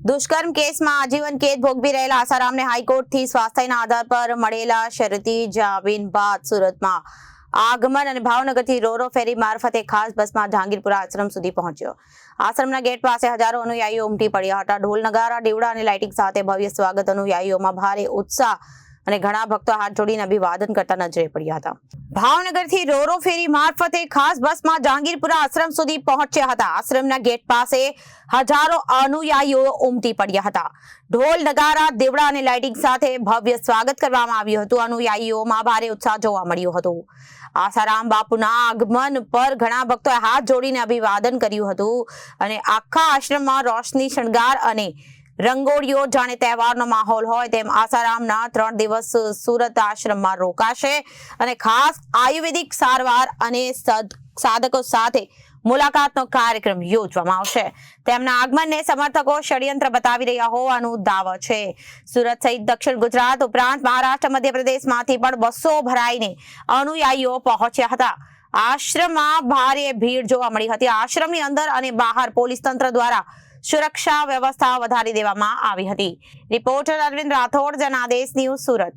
દુષ્કર્મ કેસમાં આજીવન કેદ ભોગવી રહેલા આસારામને હાઈકોર્ટથી સ્વાસ્થ્યના આધાર પર મળેલા શરતી જામીન બાદ સુરતમાં આગમન અને ભાવનગરથી રોરો ફેરી મારફતે ખાસ બસમાં જહાંગીરપુરા આશ્રમ સુધી પહોંચ્યો. આશ્રમના ગેટ પાસે હજારો અનુયાયીઓ ઉમટી પડ્યા હતા. ઢોલ, નગારા, દીવડા અને લાઇટિંગ સાથે ભવ્ય સ્વાગત અનુયાયીઓમાં ભારે ઉત્સાહ અને ઘણા ભક્તો હાથ જોડીને અભિવાદન કરતા નજરે પડ્યા હતા. ભાવનગરથી રોરો ફેરી મારફતે ખાસ બસમાં જહાંગીરપુરા આશ્રમ સુધી પહોંચ્યા હતા. આશ્રમના ગેટ પાસે હજારો અનુયાયીઓ ઉમટી પડ્યા હતા. ઢોલ, નગારા, દેવડા અને લાઇટિંગ સાથે ભવ્ય સ્વાગત કરવામાં આવ્યું હતું. અનુયાયીઓમાં ભારે ઉત્સાહ જોવા મળ્યો હતો. આસારામ બાપુના આગમન પર ઘણા ભક્તોએ હાથ જોડીને અભિવાદન કર્યું હતું અને આખા આશ્રમમાં રોશની શણગાર અને રંગોળીઓ જાણે તહેવારનો માહોલ હોય તેમ આસારામના ત્રણ દિવસ સુરત આશ્રમમાં રોકાશે અને ખાસ આયુર્વેદિક સારવાર અને સાધકો સાથે મુલાકાતનો કાર્યક્રમ યોજવામાં આવશે. તેમના આગમનને સમર્થકો ષડયંત્ર બતાવી રહ્યા હોવાનું દાવો છે. સુરત સહિત દક્ષિણ ગુજરાત ઉપરાંત મહારાષ્ટ્ર, મધ્યપ્રદેશમાંથી પણ બસો ભરાઈને અનુયાયીઓ પહોંચ્યા હતા. આશ્રમમાં ભારે ભીડ જોવા મળી હતી. આશ્રમની અંદર અને બહાર પોલીસ તંત્ર દ્વારા સુરક્ષા વ્યવસ્થા વધારી દેવામાં આવી હતી. Reporter Arvind Rathod Janadesh news Surat.